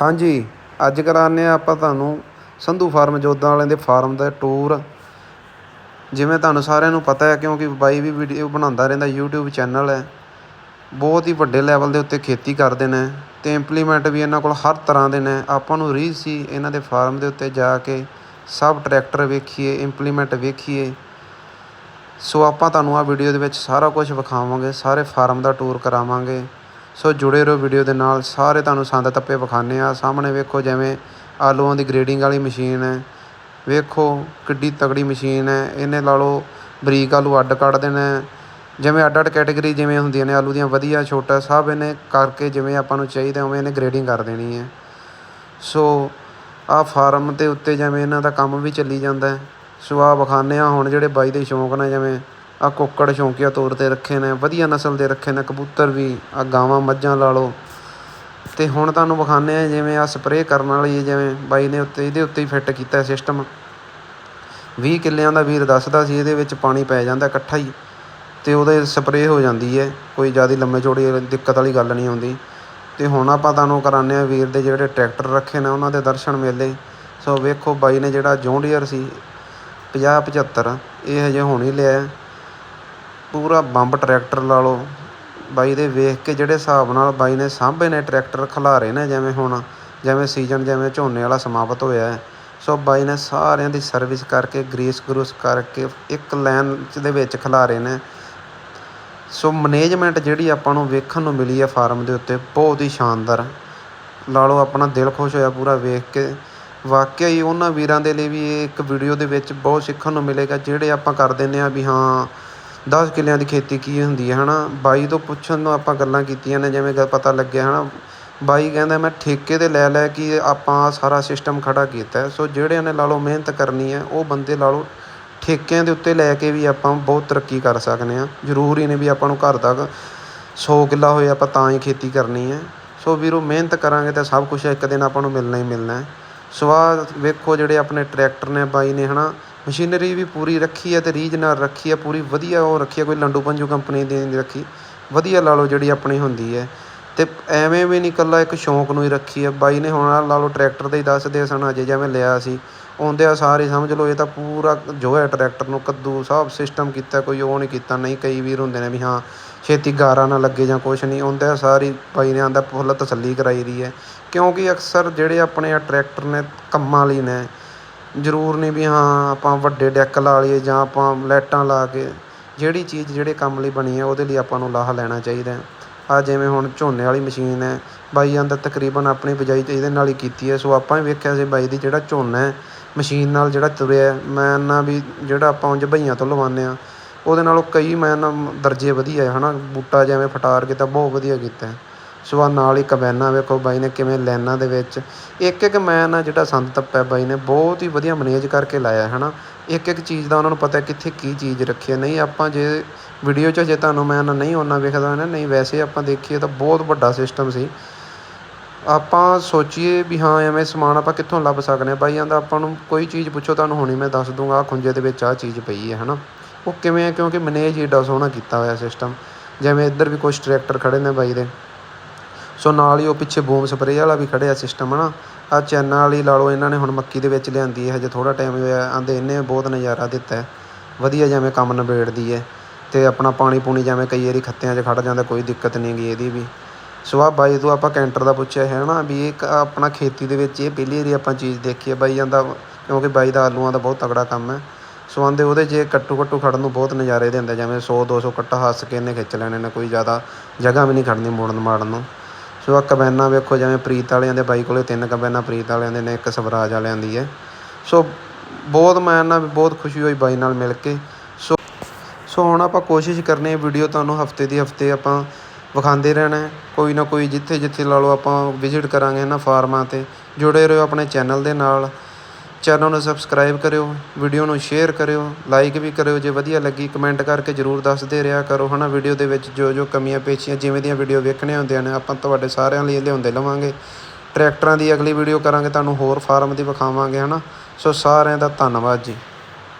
ਹਾਂਜੀ, ਅੱਜ ਕਰਾਉਂਦੇ ਹਾਂ ਆਪਾਂ ਤੁਹਾਨੂੰ ਸੰਧੂ ਫਾਰਮ ਜੋਧਾਂ ਵਾਲਿਆਂ ਦੇ ਫਾਰਮ ਦਾ ਟੂਰ ਜਿਵੇਂ ਤੁਹਾਨੂੰ ਸਾਰਿਆਂ ਨੂੰ ਪਤਾ ਹੈ, ਕਿਉਂਕਿ ਬਾਈ ਵੀ ਵੀਡੀਓ ਬਣਾਉਂਦਾ ਰਹਿੰਦਾ, YouTube ਚੈਨਲ ਹੈ। ਬਹੁਤ ਹੀ ਵੱਡੇ ਲੈਵਲ ਦੇ ਉੱਤੇ ਖੇਤੀ ਕਰਦੇ ਨੇ ਅਤੇ ਇੰਪਲੀਮੈਂਟ ਵੀ ਇਹਨਾਂ ਕੋਲ ਹਰ ਤਰ੍ਹਾਂ ਦੇ ਨੇ। ਆਪਾਂ ਨੂੰ ਰੀਝ ਸੀ ਇਹਨਾਂ ਦੇ ਫਾਰਮ ਦੇ ਉੱਤੇ ਜਾ ਕੇ ਸਭ ਟਰੈਕਟਰ ਵੇਖੀਏ ਇੰਪਲੀਮੈਂਟ ਵੇਖੀਏ। ਸੋ ਆਪਾਂ ਤੁਹਾਨੂੰ ਆ ਵੀਡੀਓ ਦੇ ਵਿੱਚ ਸਾਰਾ ਕੁਝ ਵਿਖਾਵਾਂਗੇ, ਸਾਰੇ ਫਾਰਮ ਦਾ ਟੂਰ ਕਰਾਵਾਂਗੇ। ਸੋ ਜੁੜੇ ਰਹੋ ਵੀਡੀਓ ਦੇ ਨਾਲ। ਸਾਰੇ ਤੁਹਾਨੂੰ ਸੰਦ ਤੱਪੇ ਵਿਖਾਉਂਦੇ ਆ ਸਾਹਮਣੇ ਵੇਖੋ ਜਿਵੇਂ ਆਲੂਆਂ ਦੀ ਗ੍ਰੇਡਿੰਗ ਵਾਲੀ ਮਸ਼ੀਨ ਹੈ। ਵੇਖੋ ਕਿੱਡੀ ਤਗੜੀ ਮਸ਼ੀਨ ਹੈ। ਇਹਨੇ ਲਾ ਲਓ ਬਰੀਕ ਆਲੂ ਅੱਡ ਕੱਢ ਦੇਣਾ ਜਿਵੇਂ ਅੱਡ ਅੱਡ ਕੈਟਾਗਰੀ ਜਿਵੇਂ ਹੁੰਦੀਆਂ ਨੇ ਆਲੂ ਦੀਆਂ, ਵਧੀਆ, ਛੋਟਾ, ਸਭ ਇਹਨੇ ਕਰਕੇ ਜਿਵੇਂ ਆਪਾਂ ਨੂੰ ਚਾਹੀਦਾ, ਉਵੇਂ ਇਹਨੇ ਗ੍ਰੇਡਿੰਗ ਕਰ ਦੇਣੀ ਹੈ। ਸੋ ਆਹ ਫਾਰਮ ਦੇ ਉੱਤੇ ਜਿਵੇਂ ਇਹਨਾਂ ਦਾ ਕੰਮ ਵੀ ਚੱਲੀ ਜਾਂਦਾ ਸੋ ਆਹ ਵਿਖਾਉਂਦੇ ਹਾਂ। ਹੁਣ ਜਿਹੜੇ ਬਾਈ ਦੇ ਸ਼ੌਂਕ ਨੇ ਜਿਵੇਂ ਆ ਕੁੱਕੜ ਸ਼ੌਂਕੀਆ ਤੌਰ ਤੇ ਰੱਖੇ ਨੇ, ਵਧੀਆ ਨਸਲ ਦੇ ਰੱਖੇ ਨੇ, ਕਬੂਤਰ ਵੀ, ਆ ਗਾਵਾਂ ਮੱਝਾਂ ਲਾ ਲਓ। ਅਤੇ ਹੁਣ ਤੁਹਾਨੂੰ ਵਿਖਾਉਂਦੇ ਹਾਂ ਜਿਵੇਂ ਆਹ ਸਪਰੇਅ ਕਰਨ ਵਾਲੀ ਜਿਵੇਂ ਬਾਈ ਨੇ ਉੱਤੇ, ਇਹਦੇ ਉੱਤੇ ਹੀ ਫਿੱਟ ਕੀਤਾ ਸਿਸਟਮ ਵੀਹ ਕਿੱਲਿਆਂ ਦਾ ਵੀਰ ਦੱਸਦਾ ਸੀ, ਇਹਦੇ ਵਿੱਚ ਪਾਣੀ ਪੈ ਜਾਂਦਾ ਇਕੱਠਾ ਹੀ ਅਤੇ ਉਹਦੇ ਸਪਰੇਅ ਹੋ ਜਾਂਦੀ ਹੈ, ਕੋਈ ਜ਼ਿਆਦਾ ਲੰਮੇ ਚੌੜੀ ਦਿੱਕਤ ਵਾਲੀ ਗੱਲ ਨਹੀਂ ਆਉਂਦੀ। ਅਤੇ ਹੁਣ ਆਪਾਂ ਤੁਹਾਨੂੰ ਕਰਾਉਂਦੇ ਹਾਂ ਵੀਰ ਦੇ ਜਿਹੜੇ ਟਰੈਕਟਰ ਰੱਖੇ ਨੇ, ਉਹਨਾਂ ਦੇ ਦਰਸ਼ਨ ਮੇਲੇ। ਸੋ ਵੇਖੋ ਬਾਈ ਨੇ ਜਿਹੜਾ ਜੌਂਡੀਅਰ ਸੀ 50 75 ਇਹ ਹਜੇ ਹੁਣ ਹੀ ਲਿਆ। ਪੂਰਾ ਬੰਬ ਟਰੈਕਟਰ ਲਾ ਲਓ। ਬਾਈ ਦੇ ਵੇਖ ਕੇ ਜਿਹੜੇ ਹਿਸਾਬ ਨਾਲ ਬਾਈ ਨੇ ਸਾਂਭੇ ਨੇ ਟਰੈਕਟਰ ਖਿਲਾਰੇ ਨੇ ਜਿਵੇਂ ਹੁਣ, ਜਿਵੇਂ ਸੀਜ਼ਨ ਜਿਵੇਂ ਝੋਨੇ ਵਾਲਾ ਸਮਾਪਤ ਹੋਇਆ ਸੋ ਬਾਈ ਨੇ ਸਾਰਿਆਂ ਦੀ ਸਰਵਿਸ ਕਰਕੇ ਗਰੀਸ ਗਰੂਸ ਕਰਕੇ ਇੱਕ ਲਾਈਨ ਦੇ ਵਿੱਚ ਖਿਲਾਰੇ ਨੇ। ਸੋ ਮੈਨੇਜਮੈਂਟ ਜਿਹੜੀ ਆਪਾਂ ਨੂੰ ਵੇਖਣ ਨੂੰ ਮਿਲੀ ਹੈ ਫਾਰਮ ਦੇ ਉੱਤੇ, ਬਹੁਤ ਹੀ ਸ਼ਾਨਦਾਰ। ਲਾ ਲਓ ਆਪਣਾ ਦਿਲ ਖੁਸ਼ ਹੋਇਆ ਪੂਰਾ ਵੇਖ ਕੇ। ਵਾਕਿਆ ਹੀ ਉਹਨਾਂ ਵੀਰਾਂ ਦੇ ਲਈ ਵੀ ਇਹ ਇੱਕ ਵੀਡੀਓ ਦੇ ਵਿੱਚ ਬਹੁਤ ਸਿੱਖਣ ਨੂੰ ਮਿਲੇਗਾ, ਜਿਹੜੇ ਆਪਾਂ ਕਰ ਦਿੰਦੇ ਆ ਵੀ ਹਾਂ ਦਸ ਕਿੱਲਿਆਂ ਦੀ ਖੇਤੀ ਕੀ ਹੁੰਦੀ ਹੈ ਹੈ ਨਾ ਬਾਈ ਤੋਂ ਪੁੱਛਣ ਨੂੰ ਆਪਾਂ ਗੱਲਾਂ ਕੀਤੀਆਂ ਨੇ, ਜਿਵੇਂ ਗੱਲ ਪਤਾ ਲੱਗਿਆ ਹੈ ਨਾ ਬਾਈ ਕਹਿੰਦਾ, ਮੈਂ ਠੇਕੇ ਤੇ ਲੈ ਲੈ ਕੇ ਆਪਾਂ ਸਾਰਾ ਸਿਸਟਮ ਖੜ੍ਹਾ ਕੀਤਾ ਸੋ ਜਿਹੜਿਆਂ ਨੇ ਲਾ ਲਓ ਮਿਹਨਤ ਕਰਨੀ ਹੈ, ਉਹ ਬੰਦੇ ਲਾ ਲਓ ਠੇਕਿਆਂ ਦੇ ਉੱਤੇ ਲੈ ਕੇ ਵੀ ਆਪਾਂ ਬਹੁਤ ਤਰੱਕੀ ਕਰ ਸਕਦੇ ਹਾਂ। ਜ਼ਰੂਰੀ ਨਹੀਂ ਵੀ ਆਪਾਂ ਨੂੰ ਘਰ ਤੱਕ ਸੌ ਕਿੱਲਾ ਹੋਏ ਆਪਾਂ ਤਾਂ ਹੀ ਖੇਤੀ ਕਰਨੀ ਹੈ। ਸੋ ਵੀਰੋ, ਮਿਹਨਤ ਕਰਾਂਗੇ ਤਾਂ ਸਭ ਕੁਛ ਇੱਕ ਦਿਨ ਆਪਾਂ ਨੂੰ ਮਿਲਣਾ ਹੀ ਮਿਲਣਾ ਹੈ। ਸੋ ਆਹ ਵੇਖੋ ਜਿਹੜੇ ਆਪਣੇ ਟਰੈਕਟਰ ਨੇ ਬਾਈ ਨੇ ਹੈ ਨਾ ਮਸ਼ੀਨਰੀ ਵੀ ਪੂਰੀ ਰੱਖੀ ਹੈ ਅਤੇ ਰੀਝ ਨਾਲ ਰੱਖੀ ਹੈ, ਪੂਰੀ ਵਧੀਆ ਉਹ ਰੱਖੀ ਹੈ, ਕੋਈ ਲੰਡੂ ਪੰਜੂ ਕੰਪਨੀ ਦੀ ਨਹੀਂ ਰੱਖੀ। ਵਧੀਆ ਲਾ ਲਓ ਜਿਹੜੀ ਆਪਣੀ ਹੁੰਦੀ ਹੈ। ਅਤੇ ਐਵੇਂ ਵੀ ਨਹੀਂ ਇਕੱਲਾ ਇੱਕ ਸ਼ੌਂਕ ਨੂੰ ਹੀ ਰੱਖੀ ਹੈ। ਬਾਈ ਨੇ ਹੁਣ ਆਹ ਲਾ ਲਓ ਟਰੈਕਟਰ ਦਾ ਹੀ ਦੱਸਦੇ ਸਨ, ਅਜੇ ਜਿਵੇਂ ਲਿਆ ਸੀ। ਆਉਂਦਿਆਂ ਆ ਸਾਰੇ ਸਮਝ ਲਓ, ਇਹ ਤਾਂ ਪੂਰਾ ਜੋ ਹੈ ਟਰੈਕਟਰ ਨੂੰ ਕੱਦੂ ਸਭ ਸਿਸਟਮ ਕੀਤਾ, ਕੋਈ ਉਹ ਨਹੀਂ ਕੀਤਾ। ਨਹੀਂ ਕਈ ਵੀਰ ਹੁੰਦੇ ਨੇ ਵੀ ਹਾਂ, ਛੇਤੀ ਗਾਰਾ ਨਾ ਲੱਗੇ ਜਾਂ ਕੁਛ ਨਹੀਂ। ਆਉਂਦਿਆਂ ਆ ਸਾਰੀ ਬਾਈ ਨੇ ਆਂਦਾ ਫੁੱਲ ਤਸੱਲੀ ਕਰਾਈ ਦੀ ਹੈ। ਕਿਉਂਕਿ ਅਕਸਰ ਜਿਹੜੇ ਆਪਣੇ ਆ ਟਰੈਕਟਰ ਨੇ, ਕੰਮਾਂ ਲਈ ਨੇ ਜ਼ਰੂਰ ਨਹੀਂ ਵੀ ਹਾਂ, ਆਪਾਂ ਵੱਡੇ ਡੈੱਕ ਲਾ ਲਈਏ ਜਾਂ ਆਪਾਂ ਲਾਈਟਾਂ ਲਾ ਕੇ ਜਿਹੜੀ ਚੀਜ਼ ਜਿਹੜੇ ਕੰਮ ਲਈ ਬਣੀ ਹੈ, ਉਹਦੇ ਲਈ ਆਪਾਂ ਨੂੰ ਲਾਹਾ ਲੈਣਾ ਚਾਹੀਦਾ ਆਹ ਜਿਵੇਂ ਹੁਣ ਝੋਨੇ ਵਾਲੀ ਮਸ਼ੀਨ ਹੈ, ਬਾਈ ਆਂਦਾ ਤਕਰੀਬਨ ਆਪਣੀ ਬਿਜਾਈ ਤਾਂ ਇਹਦੇ ਨਾਲ ਹੀ ਕੀਤੀ ਹੈ, ਸੋ ਆਪਾਂ ਵੀ ਵੇਖਿਆ ਸੀ ਬਾਈ ਦੀ ਜਿਹੜਾ ਝੋਨਾ ਹੈ, ਮਸ਼ੀਨ ਨਾਲ ਜਿਹੜਾ ਤੁਰਿਆ ਮੈਂ ਨਾ ਵੀ ਜਿਹੜਾ ਆਪਾਂ ਉਂਝ ਬਈਆਂ ਤੋਂ ਲਵਾਉਂਦੇ ਹਾਂ, ਉਹਦੇ ਨਾਲੋਂ ਕਈ ਮੈਂ ਨਾ ਦਰਜੇ ਵਧੀਆ ਹੈ ਨਾ ਬੂਟਾ ਜਿਵੇਂ ਫਟਾਰ ਕੀਤਾ, ਬਹੁਤ ਵਧੀਆ ਕੀਤਾ ਸੋ ਆ ਨਾਲ ਹੀ ਕਬੈਨਾ ਵੇਖੋ ਬਾਈ ਨੇ ਕਿਵੇਂ ਲਾਈਨਾਂ ਦੇ ਵਿੱਚ। ਇੱਕ ਇੱਕ ਮੈਨ ਆ ਜਿਹੜਾ ਸੰਦ ਤੱਪਿਆ ਬਾਈ ਨੇ, ਬਹੁਤ ਹੀ ਵਧੀਆ ਮੈਨੇਜ ਕਰਕੇ ਲਾਇਆ, ਹਨਾ? ਇੱਕ ਇੱਕ ਚੀਜ਼ ਦਾ ਉਹਨਾਂ ਨੂੰ ਪਤਾ ਕਿੱਥੇ ਕੀ ਚੀਜ਼ ਰੱਖੀ ਹੈ। ਨਹੀਂ, ਆਪਾਂ ਜੇ ਵੀਡੀਓ 'ਚ ਜੇ ਤੁਹਾਨੂੰ ਮੈਂ ਨਾ ਨਹੀਂ ਉਹਨਾਂ ਵੇਖਦਾ ਨਾ ਨਹੀਂ, ਵੈਸੇ ਆਪਾਂ ਦੇਖੀਏ ਤਾਂ ਬਹੁਤ ਵੱਡਾ ਸਿਸਟਮ ਸੀ। ਆਪਾਂ ਸੋਚੀਏ ਵੀ ਹਾਂ, ਐਵੇਂ ਸਮਾਨ ਆਪਾਂ ਕਿੱਥੋਂ ਲੱਭ ਸਕਦੇ ਹਾਂ? ਬਾਈ ਆਂਦਾ ਆਪਾਂ ਨੂੰ ਕੋਈ ਚੀਜ਼ ਪੁੱਛੋ ਤੁਹਾਨੂੰ ਹੁਣੀ ਮੈਂ ਦੱਸ ਦੂੰਗਾ, ਆਹ ਖੁੰਝੇ ਦੇ ਵਿੱਚ ਆਹ ਚੀਜ਼ ਪਈ ਹੈ, ਹਨਾ? ਉਹ ਕਿਵੇਂ ਹੈ ਕਿਉਂਕਿ ਮੈਨੇਜ ਏਡਾ ਸੋਹਣਾ ਕੀਤਾ ਹੋਇਆ ਸਿਸਟਮ ਜਿਵੇਂ ਇੱਧਰ ਵੀ ਕੁਝ ਟਰੈਕਟਰ ਖੜੇ ਨੇ ਬਾਈ ਦੇ। ਸੋ ਨਾਲ ਹੀ ਉਹ ਪਿੱਛੇ ਬੂਮ ਸਪਰੇਅ ਵਾਲਾ ਵੀ ਖੜਿਆ ਸਿਸਟਮ ਹਨਾ। ਆ ਚੈਨਾ ਵਾਲੀ ਲਾ ਲਓ, ਇਹਨਾਂ ਨੇ ਹੁਣ ਮੱਕੀ ਦੇ ਵਿੱਚ ਲਿਆਂਦੀ ਹੈ, ਹਜੇ ਥੋੜਾ ਟਾਈਮ ਹੋਇਆ, ਆਂਦੇ ਇਹਨੇ ਬਹੁਤ ਨਜ਼ਾਰਾ ਦਿੱਤਾ ਵਧੀਆ ਜਿਵੇਂ ਕੰਮ ਨਿਬੇੜਦੀ ਹੈ ਤੇ ਆਪਣਾ ਪਾਣੀ ਪੂਣੀ ਜਿਵੇਂ ਕਈ ਵਾਰੀ ਖੱਤਿਆਂ 'ਚ ਖੜ ਜਾਂਦਾ, ਕੋਈ ਦਿੱਕਤ ਨਹੀਂ ਗਈ ਇਹਦੀ ਵੀ। ਸੋ ਆ ਬਾਈ ਤੋਂ ਆਪਾਂ ਕੈਂਟਰ ਦਾ ਪੁੱਛਿਆ ਹੈ ਨਾ ਵੀ ਇਹ ਆਪਣਾ ਖੇਤੀ ਦੇ ਵਿੱਚ ਇਹ ਪਹਿਲੀ ਵਾਰੀ ਆਪਾਂ ਚੀਜ਼ ਦੇਖੀ ਹੈ ਬਾਈ ਜਾਂਦਾ ਕਿਉਂਕਿ ਬਾਈ ਦਾ ਆਲੂਆਂ ਦਾ ਬਹੁਤ ਤਗੜਾ ਕੰਮ ਹੈ। ਸੋ ਆਂਦੇ ਉਹਦੇ 'ਚ ਕੱਟੂ ਕੱਟੂ ਖੜਨ ਨੂੰ ਬਹੁਤ ਨਜ਼ਾਰੇ ਦਿੰਦਾ, ਜਿਵੇਂ 100 200 ਕੱਟਾ ਹੱਸ ਕੇ ਇਹਨੇ ਖਿੱਚ ਲੈਣੇ ਨੇ, ਕੋਈ ਜ਼ਿਆਦਾ ਜਗ੍ਹਾ ਵੀ ਨਹੀਂ ਖੜਨੀ ਮੋੜਨ ਮਾੜਨ ਨੂੰ। ਸੋ ਆ ਕਬੈਨਾ ਵੇਖੋ, ਜਿਵੇਂ ਪ੍ਰੀਤ ਵਾਲਿਆਂ ਦੇ ਬਾਈ ਕੋਲੇ ਤਿੰਨ ਕਬੈਨਾ ਪ੍ਰੀਤ ਵਾਲਿਆਂ ਦੇ ਨੇ, ਇੱਕ ਸਵਰਾਜ ਵਾਲਿਆਂ ਦੀ ਹੈ। ਸੋ ਬਹੁਤ ਮੈਂ ਨਾ ਬਹੁਤ ਖੁਸ਼ੀ ਹੋਈ ਬਾਈ ਨਾਲ ਮਿਲ ਕੇ। ਸੋ ਸੋ ਹੁਣ ਆਪਾਂ ਕੋਸ਼ਿਸ਼ ਕਰਨੀ ਵੀਡੀਓ ਤੁਹਾਨੂੰ ਹਫ਼ਤੇ ਦੀ ਹਫ਼ਤੇ ਆਪਾਂ ਵਿਖਾਉਂਦੇ ਰਹਿਣਾ ਕੋਈ ਨਾ ਕੋਈ ਜਿੱਥੇ ਜਿੱਥੇ ਲਾ ਲਓ ਆਪਾਂ ਵਿਜ਼ਿਟ ਕਰਾਂਗੇ ਇਹਨਾਂ ਫਾਰਮਾਂ 'ਤੇ। ਜੁੜੇ ਰਹੋ ਆਪਣੇ ਚੈਨਲ ਦੇ ਨਾਲ। ਚੈਨਲ ਨੂੰ ਸਬਸਕ੍ਰਾਈਬ ਕਰਿਓ, ਵੀਡੀਓ ਨੂੰ ਸ਼ੇਅਰ ਕਰਿਓ, ਲਾਈਕ ਵੀ ਕਰਿਓ, ਜੇ ਵਧੀਆ ਲੱਗੀ ਕਮੈਂਟ ਕਰਕੇ ਜਰੂਰ ਦੱਸਦੇ ਰਿਹਾ ਕਰੋ, ਹਨਾ? ਵੀਡੀਓ ਦੇ ਵਿੱਚ ਜੋ ਜੋ ਕਮੀਆਂ ਪੇਸ਼ੀਆਂ ਜਿਵੇਂ ਦੀਆਂ ਵੀਡੀਓ ਵੇਖਣੀਆਂ ਹੁੰਦੀਆਂ ਨੇ, ਆਪਾਂ ਤੁਹਾਡੇ ਸਾਰਿਆਂ ਲਈ ਲਿਆਉਂਦੇ ਲਵਾਂਗੇ। ਟਰੈਕਟਰਾਂ ਦੀ ਅਗਲੀ ਵੀਡੀਓ ਕਰਾਂਗੇ, ਤੁਹਾਨੂੰ ਹੋਰ ਫਾਰਮ ਦੀ ਵਿਖਾਵਾਂਗੇ, ਹਨਾ? ਸੋ ਸਾਰਿਆਂ ਦਾ ਧੰਨਵਾਦ ਜੀ।